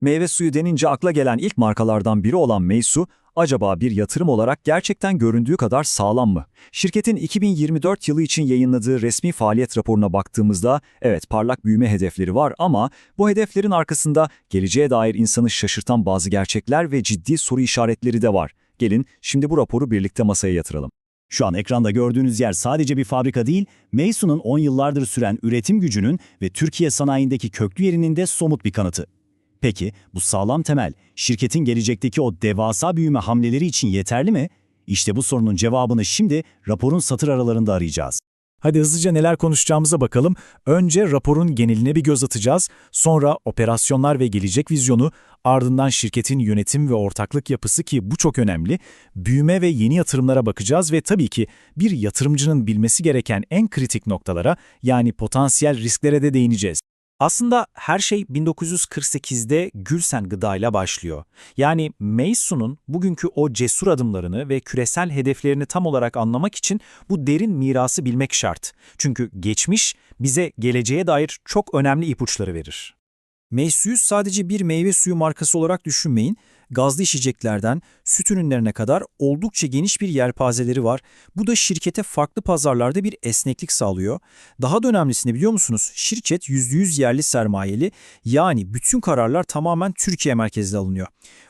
Meyve suyu denince akla gelen ilk markalardan biri olan Meysu, acaba bir yatırım olarak gerçekten göründüğü kadar sağlam mı? Şirketin 2024 yılı için yayınladığı resmi faaliyet raporuna baktığımızda, evet parlak büyüme hedefleri var ama bu hedeflerin arkasında geleceğe dair insanı şaşırtan bazı gerçekler ve ciddi soru işaretleri de var. Gelin şimdi bu raporu birlikte masaya yatıralım. Şu an ekranda gördüğünüz yer sadece bir fabrika değil, Meisu'nun 10 yıllardır süren üretim gücünün ve Türkiye sanayindeki köklü yerinin de somut bir kanıtı. Peki bu sağlam temel, şirketin gelecekteki o devasa büyüme hamleleri için yeterli mi? İşte bu sorunun cevabını şimdi raporun satır aralarında arayacağız. Hadi hızlıca neler konuşacağımıza bakalım. Önce raporun geneline bir göz atacağız. Sonra operasyonlar ve gelecek vizyonu, ardından şirketin yönetim ve ortaklık yapısı ki bu çok önemli. Büyüme ve yeni yatırımlara bakacağız ve tabii ki bir yatırımcının bilmesi gereken en kritik noktalara yani potansiyel risklere de değineceğiz. Aslında her şey 1948'de Gülsen Gıda ile başlıyor. Yani Meisu'nun bugünkü o cesur adımlarını ve küresel hedeflerini tam olarak anlamak için bu derin mirası bilmek şart. Çünkü geçmiş bize geleceğe dair çok önemli ipuçları verir. Meysu'yu sadece bir meyve suyu markası olarak düşünmeyin. Gazlı içeceklerden süt ürünlerine kadar oldukça geniş bir yelpazeleri var. Bu da şirkete farklı pazarlarda bir esneklik sağlıyor. Daha da önemlisini biliyor musunuz? Şirket %100 yerli sermayeli yani bütün kararlar tamamen Türkiye merkezli alınıyor.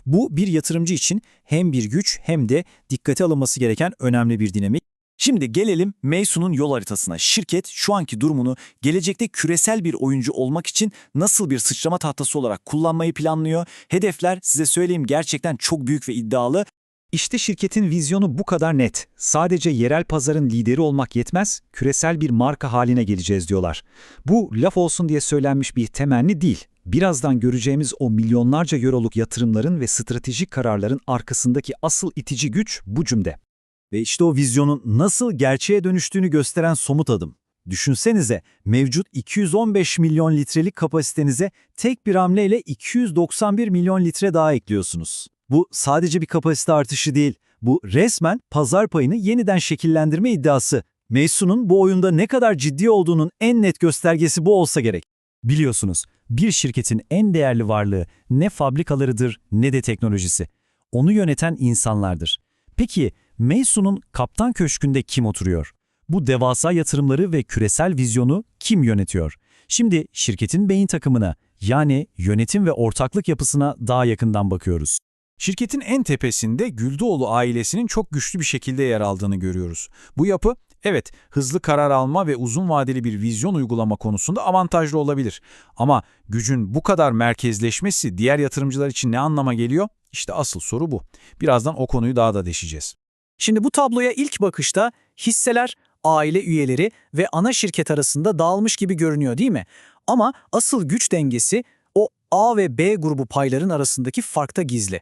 Bu bir yatırımcı için hem bir güç hem de dikkate alınması gereken önemli bir dinamik. Şimdi gelelim Meysu'nun yol haritasına. Şirket şu anki durumunu gelecekte küresel bir oyuncu olmak için nasıl bir sıçrama tahtası olarak kullanmayı planlıyor? Hedefler size söyleyeyim gerçekten çok büyük ve iddialı. İşte şirketin vizyonu bu kadar net. Sadece yerel pazarın lideri olmak yetmez, küresel bir marka haline geleceğiz diyorlar. Bu laf olsun diye söylenmiş bir temenni değil. Birazdan göreceğimiz o milyonlarca euroluk yatırımların ve stratejik kararların arkasındaki asıl itici güç bu cümle. Ve işte o vizyonun nasıl gerçeğe dönüştüğünü gösteren somut adım. Düşünsenize mevcut 215 milyon litrelik kapasitenize tek bir hamleyle 291 milyon litre daha ekliyorsunuz. Bu sadece bir kapasite artışı değil, bu resmen pazar payını yeniden şekillendirme iddiası. Meysu'nun bu oyunda ne kadar ciddi olduğunun en net göstergesi bu olsa gerek. Biliyorsunuz, bir şirketin en değerli varlığı ne fabrikalarıdır ne de teknolojisi. Onu yöneten insanlardır. Peki, Meysu'nun kaptan köşkünde kim oturuyor? Bu devasa yatırımları ve küresel vizyonu kim yönetiyor? Şimdi şirketin beyin takımına yani yönetim ve ortaklık yapısına daha yakından bakıyoruz. Şirketin en tepesinde Güldoğlu ailesinin çok güçlü bir şekilde yer aldığını görüyoruz. Bu yapı, evet hızlı karar alma ve uzun vadeli bir vizyon uygulama konusunda avantajlı olabilir. Ama gücün bu kadar merkezleşmesi diğer yatırımcılar için ne anlama geliyor? İşte asıl soru bu. Birazdan o konuyu daha da deşeceğiz. Şimdi bu tabloya ilk bakışta hisseler, aile üyeleri ve ana şirket arasında dağılmış gibi görünüyor değil mi? Ama asıl güç dengesi o A ve B grubu payların arasındaki farkta gizli.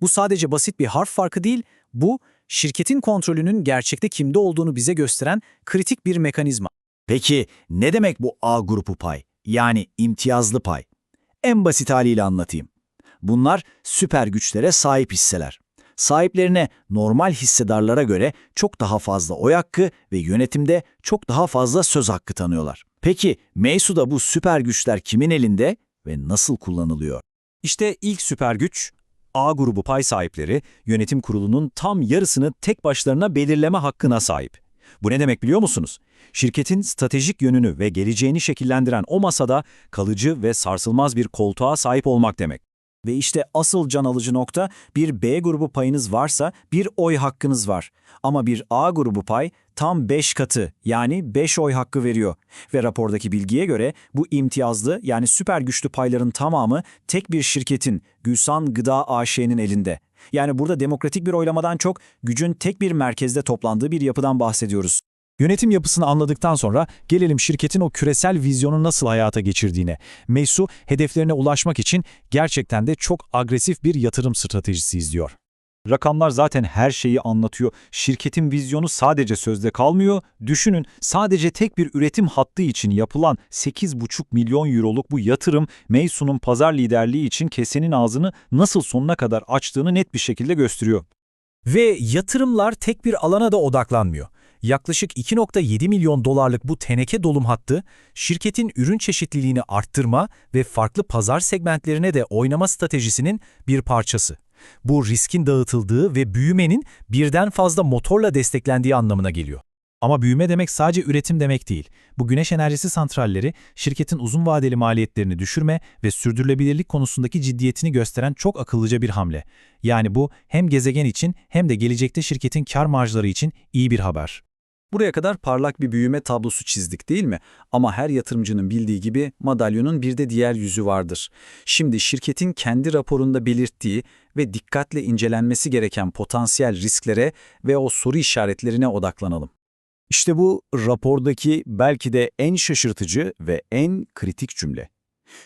Bu sadece basit bir harf farkı değil, bu şirketin kontrolünün gerçekte kimde olduğunu bize gösteren kritik bir mekanizma. Peki ne demek bu A grubu pay? Yani imtiyazlı pay. En basit haliyle anlatayım. Bunlar süper güçlere sahip hisseler. Sahiplerine normal hissedarlara göre çok daha fazla oy hakkı ve yönetimde çok daha fazla söz hakkı tanıyorlar. Peki Meysu'da bu süper güçler kimin elinde ve nasıl kullanılıyor? İşte ilk süper güç, A grubu pay sahipleri yönetim kurulunun tam yarısını tek başlarına belirleme hakkına sahip. Bu ne demek biliyor musunuz? Şirketin stratejik yönünü ve geleceğini şekillendiren o masada kalıcı ve sarsılmaz bir koltuğa sahip olmak demek. Ve işte asıl can alıcı nokta bir B grubu payınız varsa bir oy hakkınız var. Ama bir A grubu pay tam 5 katı yani 5 oy hakkı veriyor. Ve rapordaki bilgiye göre bu imtiyazlı yani süper güçlü payların tamamı tek bir şirketin Gülsan Gıda AŞ'nin elinde. Yani burada demokratik bir oylamadan çok gücün tek bir merkezde toplandığı bir yapıdan bahsediyoruz. Yönetim yapısını anladıktan sonra gelelim şirketin o küresel vizyonu nasıl hayata geçirdiğine. Meysu hedeflerine ulaşmak için gerçekten de çok agresif bir yatırım stratejisi izliyor. Rakamlar zaten her şeyi anlatıyor. Şirketin vizyonu sadece sözde kalmıyor. Düşünün sadece tek bir üretim hattı için yapılan 8,5 milyon euroluk bu yatırım Meysu'nun pazar liderliği için kesenin ağzını nasıl sonuna kadar açtığını net bir şekilde gösteriyor. Ve yatırımlar tek bir alana da odaklanmıyor. Yaklaşık 2.7 milyon dolarlık bu teneke dolum hattı, şirketin ürün çeşitliliğini arttırma ve farklı pazar segmentlerine de oynama stratejisinin bir parçası. Bu riskin dağıtıldığı ve büyümenin birden fazla motorla desteklendiği anlamına geliyor. Ama büyüme demek sadece üretim demek değil. Bu güneş enerjisi santralleri şirketin uzun vadeli maliyetlerini düşürme ve sürdürülebilirlik konusundaki ciddiyetini gösteren çok akıllıca bir hamle. Yani bu hem gezegen için hem de gelecekte şirketin kar marjları için iyi bir haber. Buraya kadar parlak bir büyüme tablosu çizdik değil mi? Ama her yatırımcının bildiği gibi madalyonun bir de diğer yüzü vardır. Şimdi şirketin kendi raporunda belirttiği ve dikkatle incelenmesi gereken potansiyel risklere ve o soru işaretlerine odaklanalım. İşte bu rapordaki belki de en şaşırtıcı ve en kritik cümle.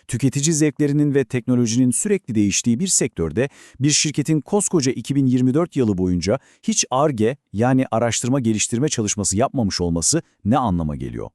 Tüketici zevklerinin ve teknolojinin sürekli değiştiği bir sektörde bir şirketin koskoca 2024 yılı boyunca hiç ARGE yani araştırma geliştirme çalışması yapmamış olması ne anlama geliyor?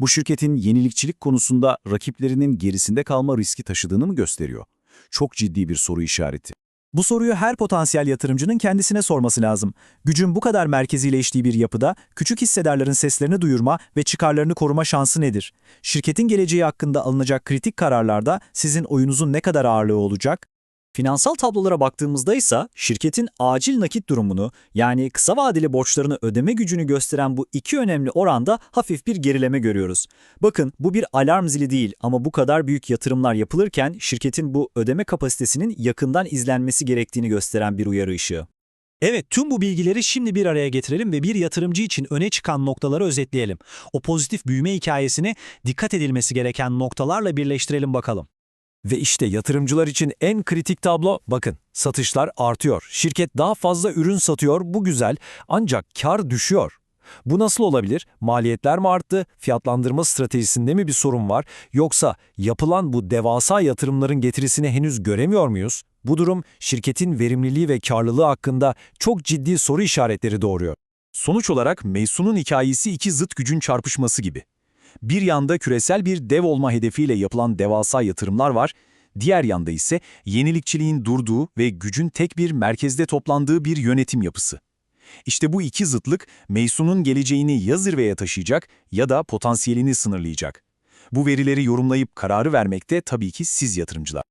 Bu şirketin yenilikçilik konusunda rakiplerinin gerisinde kalma riski taşıdığını mı gösteriyor? Çok ciddi bir soru işareti. Bu soruyu her potansiyel yatırımcının kendisine sorması lazım. Gücün bu kadar merkezileştiği bir yapıda küçük hissedarların seslerini duyurma ve çıkarlarını koruma şansı nedir? Şirketin geleceği hakkında alınacak kritik kararlarda sizin oyunuzun ne kadar ağırlığı olacak? Finansal tablolara baktığımızda ise şirketin acil nakit durumunu yani kısa vadeli borçlarını ödeme gücünü gösteren bu iki önemli oranda hafif bir gerileme görüyoruz. Bakın bu bir alarm zili değil ama bu kadar büyük yatırımlar yapılırken şirketin bu ödeme kapasitesinin yakından izlenmesi gerektiğini gösteren bir uyarı ışığı. Evet, tüm bu bilgileri şimdi bir araya getirelim ve bir yatırımcı için öne çıkan noktaları özetleyelim. O pozitif büyüme hikayesini dikkat edilmesi gereken noktalarla birleştirelim bakalım. Ve işte yatırımcılar için en kritik tablo bakın satışlar artıyor. Şirket daha fazla ürün satıyor bu güzel ancak kar düşüyor. Bu nasıl olabilir? Maliyetler mi arttı? Fiyatlandırma stratejisinde mi bir sorun var? Yoksa yapılan bu devasa yatırımların getirisini henüz göremiyor muyuz? Bu durum şirketin verimliliği ve karlılığı hakkında çok ciddi soru işaretleri doğuruyor. Sonuç olarak Meysun'un hikayesi iki zıt gücün çarpışması gibi. Bir yanda küresel bir dev olma hedefiyle yapılan devasa yatırımlar var, diğer yanda ise yenilikçiliğin durduğu ve gücün tek bir merkezde toplandığı bir yönetim yapısı. İşte bu iki zıtlık Meysun'un geleceğini ya zirveye taşıyacak ya da potansiyelini sınırlayacak. Bu verileri yorumlayıp kararı vermekte tabii ki siz yatırımcılar.